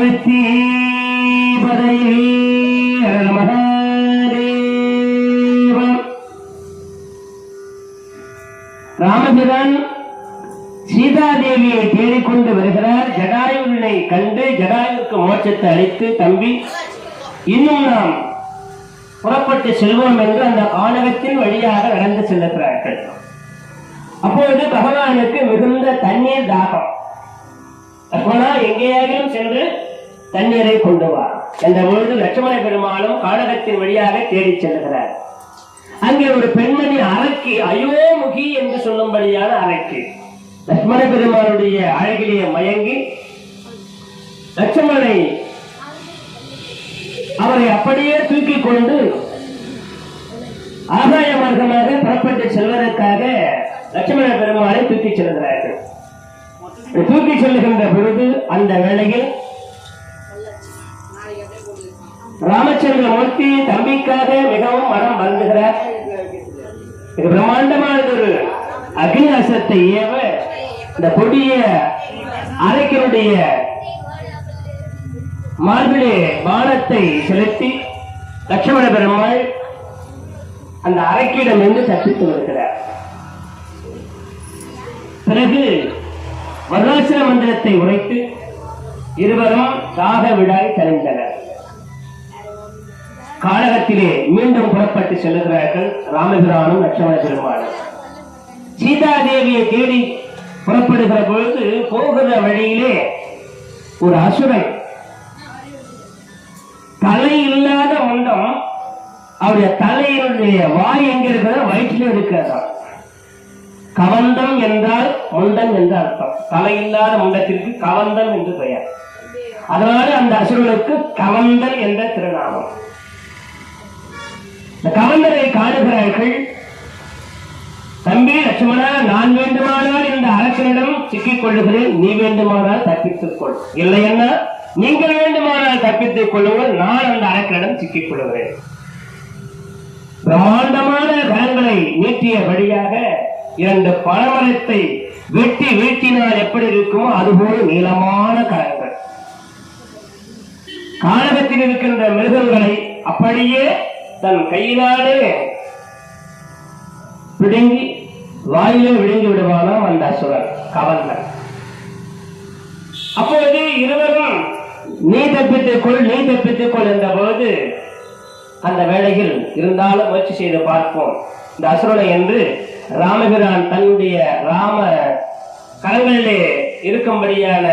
பார்வதி பதையே மகாதேவ ராமபிரான் சீதாதேவியை தேடிக்கொண்டு வருகிறார். ஜடாயுவினை கண்டு ஜடாயுவுக்கு மோட்சத்தை அளித்து தம்பி இன்னும் நாம் புறப்பட்டு செல்வோம் என்று அந்த ஆணவத்தின் வழியாக நடந்து செல்லுகிறார்கள். அப்பொழுது பகவானுக்கு மிகுந்த தண்ணீர் தாகம். லக்ஷ்மணா எங்கேயாகிலும் சென்று தண்ணீரை கொண்டு வா. என்ற பொழுது லட்சுமண பெருமாளும் காடகத்தின் வழியாக தேடிச் செல்கிறார் அங்கே ஒரு பெண்மணி அரக்கி அயோமுகி என்று சொல்லும்படியான அரக்கி. லட்சுமண பெருமானுடைய அழகிலே மயங்கி லட்சுமணனை அவரை அப்படியே தூக்கி கொண்டு ஆகாய மார்க்கமாக புறப்பட்டு செல்வதற்காக லட்சுமண பெருமாளை தூக்கி செல்கிறார்கள். தூக்கி செல்லுகின்ற பொழுது அந்த வேளையில் ராமச்சந்திரமூர்த்தி தம்பிக்காக மிகவும் மனம் வருந்துகிறார் இது பிரம்மாண்டமான ஒரு அக்னியாசத்தை ஏவ இந்த கொடிய அரைக்கனுடைய மார்பிலே பானத்தை செலுத்தி லட்சுமண பெருமாள் அந்த அரைக்கிடம் இருந்து தப்பித்து வருகிறார் பிறகு வருணாசிர மந்திரத்தை உரைத்து இருவரும் தாக விடாய் கலைந்தனர் காலகத்திலே மீண்டும் புறப்பட்டு செல்லுகிறார்கள் ராமபிரானும் லட்சுமண சீதா தேவியை தேடி புறப்படுகிற பொழுது போகிற வழியிலே ஒரு அசுரன் தலை இல்லாத மண்டம் அவருடைய தலையினுடைய வாய் எங்க இருக்கிறதோ வயிற்றில் இருக்கிறதா? கவந்தம் என்றால் முண்டம் என்று அர்த்தம். தலை இல்லாத முண்டத்திற்கு கவந்தம் என்று பெயர். அதனால அந்த அசுரனுக்கு கவந்தல் என்ற திருநாமம். இந்த கவந்தனை காணுகிறார்கள் தம்பி லட்சுமணா நான் வேண்டுமானால் இந்த அரசனிடம் சிக்கிக் கொள்ளுகிறேன் நீ வேண்டுமானால் தப்பித்துக் கொள். இல்லைன்னா நீங்கள் வேண்டுமானால் தப்பித்துக் கொள்ளுங்கள். நான் அந்த அரசனிடம் சிக்கிக் கொள்ளுகிறேன் பிரம்மாண்டமான கரங்களை நீட்டியபடியாக இரண்டு பழமரத்தை வெட்டி வீழ்த்தினால் எப்படி இருக்குமோ அதுபோல நீளமான கரங்கள். காலகத்தில் இருக்கின்ற மிருகங்களை அப்படியே தன் கையினாலே பிடுங்கி வாயிலே விழுங்கி விடுவானாம் அந்த அசுரன் கவர்னர். அப்பொழுது இருவரும் நீ தப்பித்துக் கொள் நீ தப்பித்துக் கொள் என்ற போது அந்த வேளையில் இருந்தாலும் முயற்சி செய்து பார்ப்போம். இந்த அசுரனை என்று ராமபிரான் தன்னுடைய ராம கரங்களிலே இருக்கும்படியான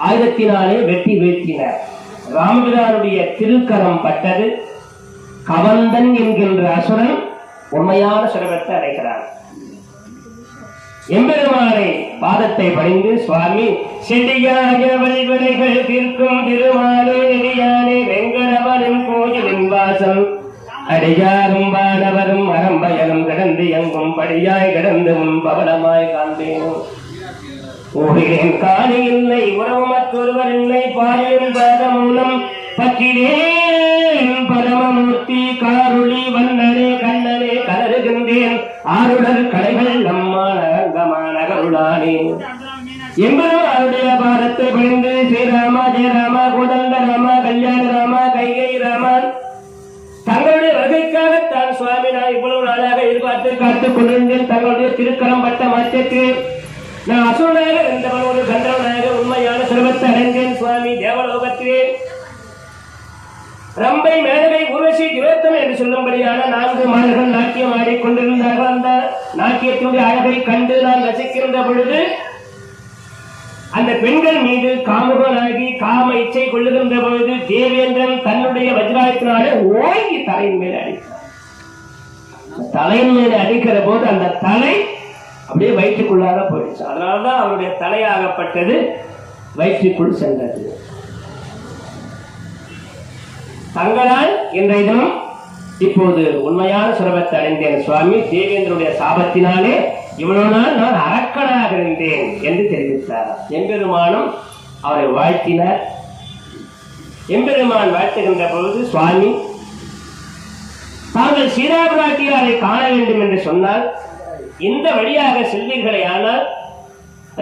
ஆயுதத்தினாலே வெட்டி வீழ்த்தினார். ராமபிரானுடைய திருக்கரம் பட்டது. கவந்தன் என்கின்ற அசுரன் உண்மையான சுரபத்தை அடைகிறான். எம்பெருமானை பாதத்தை பணிந்து சுவாமி செடியாக வழிவினைகள் தீர்க்கும் திருமாலே நெடியானே வெங்கடவனும் கோயிலின் வாசம் அடியாரும் வானவரும் அறம்பயனும் கடந்து எங்கும் படியாய் கிடந்து உன் பவளமாய் காண்பேனும் ஓடினேன் காணி இல்லை உறவு மற்றொருவர் இல்லை பாயும் பாத பற்றினேன் பரமமூர்த்தி காருளி வண்ணனே கண்ணனே கலருகின்றேன். ஆருடர் கடைகள் நம்மான கருளானே. எம்பரும் அவருடைய பாரத்தை பணிந்து ஸ்ரீராமா ஜெயராமா கோதண்ட ராமா கல்யாண ராமா கைகை ராமன் தங்களுடைய வருகைக்காகத்தான் சுவாமி நான் இவ்வளவு நாளாக எதிர்பார்த்து காத்துக் கொண்டிருந்தேன். தங்களுடைய திருக்கரம் பட்ட மாற்றத்தில் நான் அசுரனாக இருந்தவன் ஒரு கந்தவனாக உண்மையான சிரமத்தை அடைந்தேன். சுவாமி தேவலோகத்திலே ரம்பை மேதவை உருவசி திவேத்தம் என்று சொல்லும்படியான நான்கு மாணவர்கள் நாட்டியம் ஆடிக்கொண்டிருந்தார்கள் அந்த நாட்டியத்தினுடைய அழகை கண்டு நான் ரசிக்கின்ற பொழுது அந்த பெண்கள் மீது காமுகனாகி காம இச்சை கொள்ளுகின்ற பொழுது தேவேந்திரன் தன்னுடைய வஜ்ராயத்தினாலே ஓங்கி தலையின் மேல் அடித்தார் தலையின் மேல் அடிக்கிற போது அந்த தலை அப்படியே வயிற்றுக்குள்ளாக போயிடுச்சு. அதனாலதான் அவருடைய தலையாகப்பட்டது வயிற்றுக்குள் சென்றது. தங்களால் இன்றைய தினம் இப்போது உண்மையான சுரபத்தை அடைந்தேன் சுவாமி. தேவேந்திரனுடைய சாபத்தினாலே இவ்வளவு நாள் நான் அரக்கனாக இருந்தேன் என்று தெரிவித்தார். எம்பெருமானும் அவரை வாழ்த்தினார். எம்பெருமான் வாழ்த்துகின்ற பொழுது சுவாமி தாங்கள் சீராபிராட்டியாரை காண வேண்டும் என்று சொன்னால் இந்த வழியாக செல்வீர்களே ஆனால்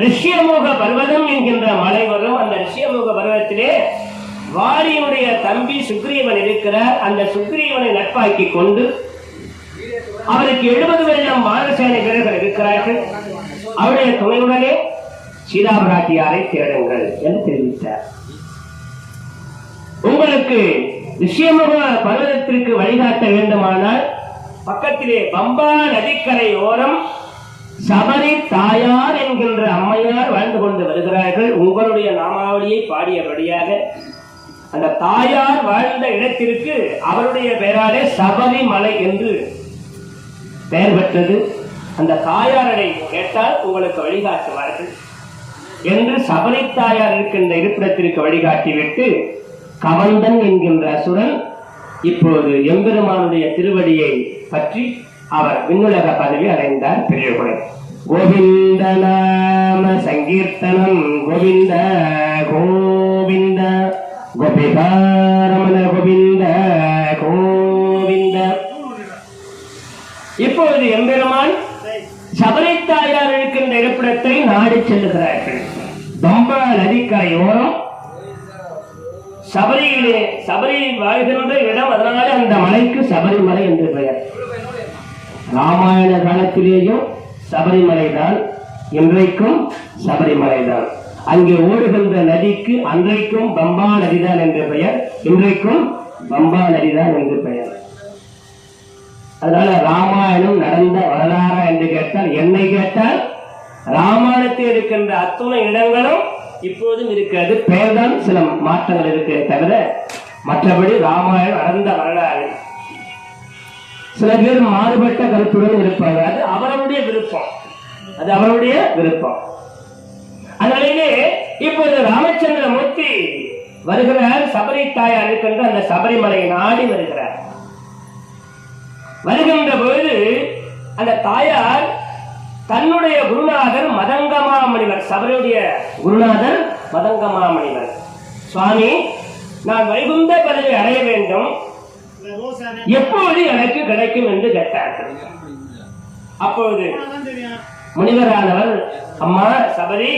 ரிஷ்யமுக பர்வதம் என்கின்ற மலை வரும் அந்த ரிஷ்யமுக பர்வத்திலே வாரியுடைய தம்பி சுக்ரீவன் இருக்கிறார். அந்த சுக்ரீவனை நட்பாக்கி கொண்டு அவருக்கு எழுபது வெள்ளம் மானசேனை வீரர்கள் இருக்கிறார்கள். அவருடைய துணையுடனே சீதாபிராட்டியாரை தேடுங்கள் என்று தெரிவித்தார். உங்களுக்கு விஷயமுக பர்வதத்திற்கு வழிகாட்ட வேண்டுமானால் பக்கத்திலே பம்பா நதிக்கரை ஓரம் சபரி தாயார் என்கின்ற அம்மையார் வாழ்ந்து கொண்டு வருகிறார்கள். உங்களுடைய நாமாவளியை பாடியபடியாக அந்த தாயார் வாழ்ந்த இடத்திற்கு அவருடைய பெயராலே சபரிமலை என்று பெயர் பெற்றது. அந்த தாயாரனை கேட்டால் உங்களுக்கு வழிகாட்டுவார்கள் என்று சபரி தாயார் இருக்கின்ற இருப்பிடத்திற்கு வழிகாட்டிவிட்டு கவந்தன் என்கின்ற அசுரன் இப்போது எம்பெருமானுடைய திருவடியை பற்றி அவர் விண்ணுலக பதவி அடைந்தார் பெரியகுடன் கோவிந்த நாம சங்கீர்த்தனம் கோவிந்த கோ கோபிகாரமண கோவிந்த கோவிந்த. இப்பொழுது எம்பெருமான் சபரி தாயார் இருக்கின்ற இருப்பிடத்தை நாடி செல்லுகிறார்கள். பம்பா நதிக்கரையோரம் சபரியிலே சபரி வாழ்கின்ற இடம் அதனால அந்த மலைக்கு சபரிமலை என்று பெயர். ராமாயண காலத்திலேயும் சபரிமலை தான் இன்றைக்கும் சபரிமலை தான் அங்கே ஓடுகின்ற நதிக்கு அன்றைக்கும் பம்பா நதிதான் என்ற பெயர் இன்றைக்கும் பம்பா நதிதான் என்று பெயர். அதனால ராமாயணம் நடந்த வரலாறா என்று கேட்டால் என்னை கேட்டால் ராமாயணத்தில் இருக்கின்ற அத்துணை இடங்களும் இப்போதும் இருக்கிறது. பெயர்தான் சில மாற்றங்கள் இருக்கே தவிர மற்றபடி ராமாயணம் நடந்த வரலாறு. சில பேர் மாறுபட்ட கருத்துடன் இருப்பார்கள். அது அவருடைய விருப்பம். அது அவருடைய விருப்பம். அதனாலே இப்போது ராமச்சந்திர மூர்த்தி வருகிறார் சபரி தாயார் இருக்கின்ற அந்த சபரிமலையை நாடி வருகிறார். வருகின்ற போது அந்த தாயார் தன்னுடைய குருநாதர் மதங்கமாமணிவர் சபரியுடைய குருநாதர் மதங்கமாமணிவர். சுவாமி நான் வைகுந்த பதவி அடைய வேண்டும். எப்போது எனக்கு கிடைக்கும் என்று கேட்டார்கள். அப்பொழுது முனிவரானவர் அம்மா சபரி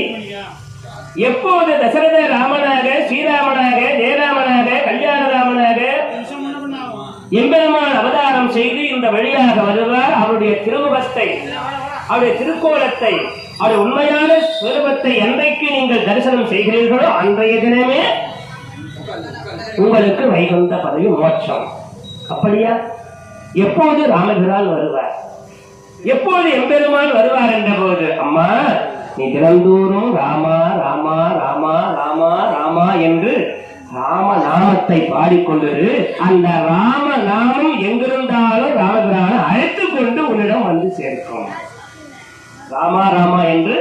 எப்போது தசரத ராமனாக ஸ்ரீராமனாக ஜெயராமனாக கல்யாண ராமனாக எம்பெருமான் அவதாரம் செய்து இந்த வழியாக வருவார்? அவருடைய திருமுகத்தை அவருடைய திருக்கோலத்தை அவருடைய உண்மையான சுரூபத்தை என்றைக்கு நீங்கள் தரிசனம் செய்கிறீர்களோ அன்றைய தினமே உங்களுக்கு வைகுந்த பதவி மோட்சம். அப்படியா? எப்போது ராமபிரான் வருவார்? எப்போது எம்பெருமான் வருவார் என்ற போது அம்மா நீ தினந்தோறும் ராமா ராமா ராமா ராமா ராமா என்று ராம நாமத்தை பாடிக்கொண்டிரு. அந்த ராம நாமம் எங்கிருந்தாலும் ராமபிரான அழைத்து கொண்டு உன்னிடம் வந்து சேர்க்கும். ராமா ராமா என்று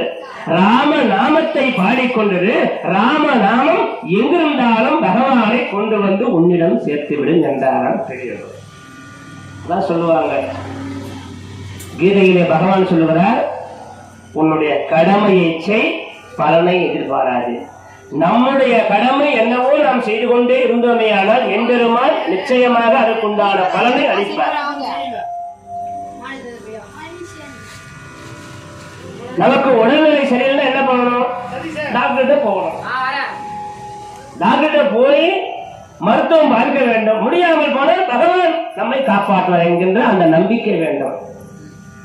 ராம நாமத்தை பாடிக்கொண்டது ராம நாமம் எங்கிருந்தாலும் பகவானை கொண்டு வந்து உன்னிடம் சேர்த்து விடும் என்றாராம் பெரியவர் அதான் சொல்லுவாங்க. கீதையிலே பகவான் சொல்லுகிறார் உன்னுடைய கடமையை செய் பலனை எதிர்பாராது. நம்முடைய கடமை என்னவோ நாம் செய்து கொண்டே இருந்தோமேயானால் எம்பெருமான் நிச்சயமாக அதற்குண்டான பலனை அளிப்பார். நமக்கு உடல்நிலை சரியில்லை என்ன பண்ணணும்? டாக்டர்கிட்ட போகணும். டாக்டர்கிட்ட போய் மருத்துவம் பார்க்க வேண்டும். முடியாமல் போனால் பகவான் நம்மை காப்பாற்றுவார் என்கின்ற அந்த நம்பிக்கை வேண்டும்.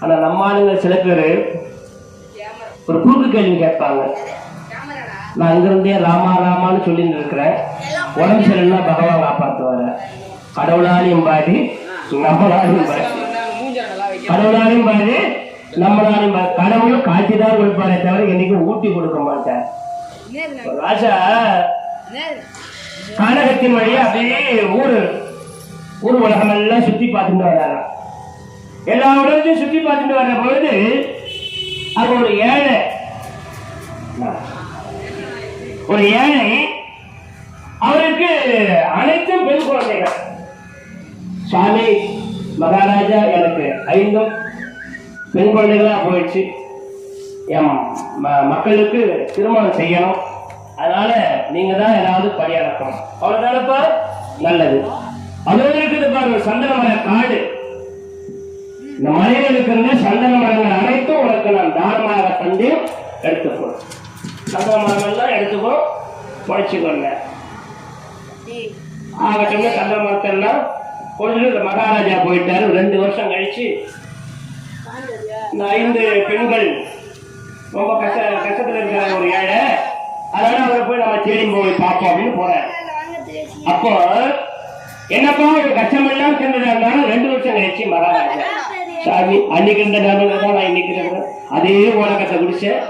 ஆனால் நம்ம ஆளுங்க சில பேர் ஒரு குறுக்கு கேள்வி கேட்பாங்க. நான் அங்கிருந்தே ராமா ராமான்னு சொல்லிட்டு இருக்கிறேன். உடம்பு சரியில்லைன்னா பகவான் காப்பாற்றுவாரு கடவுளாலையும் பாடி நம்மளாலையும் பாடி கடவுளாலையும் பாடி நம்மளாலையும் பாடி கடவுளும் காட்சி தான் கொடுப்பாரே தவிர என்னைக்கும் ஊட்டி கொடுக்க மாட்டேன் ராஜா கானகத்தின் வழியா அப்படியே ஊர் ஊர் உலகம் எல்லாம் சுத்தி பார்த்துட்டு வர்றாராம். எல்லா உலகத்தையும் சுற்றி பார்த்துட்டு வர்ற பொழுது அங்க ஒரு ஏழை ஒரு ஏழை அவருக்கு அனைத்தும் பெண் குழந்தைகள். சுவாமி மகாராஜா எனக்கு ஐந்தும் பெண் குழந்தைகளாக போயிடுச்சு. என் ம- மக்களுக்கு திருமணம் செய்யணும். அதனால நீங்க தான் ஏதாவது படி அடக்கணும் அவ்வளவுதானப்பா? நல்லது. அதோட இருக்குது பாருங்க சந்தனமர காடு. இந்த இருக்கிற சந்தன மரங்கள் அனைத்தும் உனக்கு நான் தானமாக தந்து எடுத்துக்கோ. சந்தன மரங்கள்லாம் எடுத்துக்கோ உழைச்சிக்கோங்க ஆகட்டும்னு கந்த மரத்தெல்லாம் கொண்டு இந்த மகாராஜா போயிட்டாரு. ரெண்டு வருஷம் கழிச்சு இந்த ஐந்து பெண்கள் ரொம்ப கஷ்ட கஷ்டத்துல இருக்கிற ஒரு ஏழை அதனால அவரை போய் நம்ம தேடி போய் பார்ப்போம் அப்படின்னு போறாரு. அப்போ என்னப்பா ஒரு கஷ்டமெல்லாம் தின்னுறாங்க ரெண்டு வருஷம் கழிச்சு மகாராஜா. சாமி அன்னைக்கு இருந்த ஞாபகம் தான் நான் இன்னைக்கு இருக்கிறேன் அதே உலகத்தை குடிச்சேன்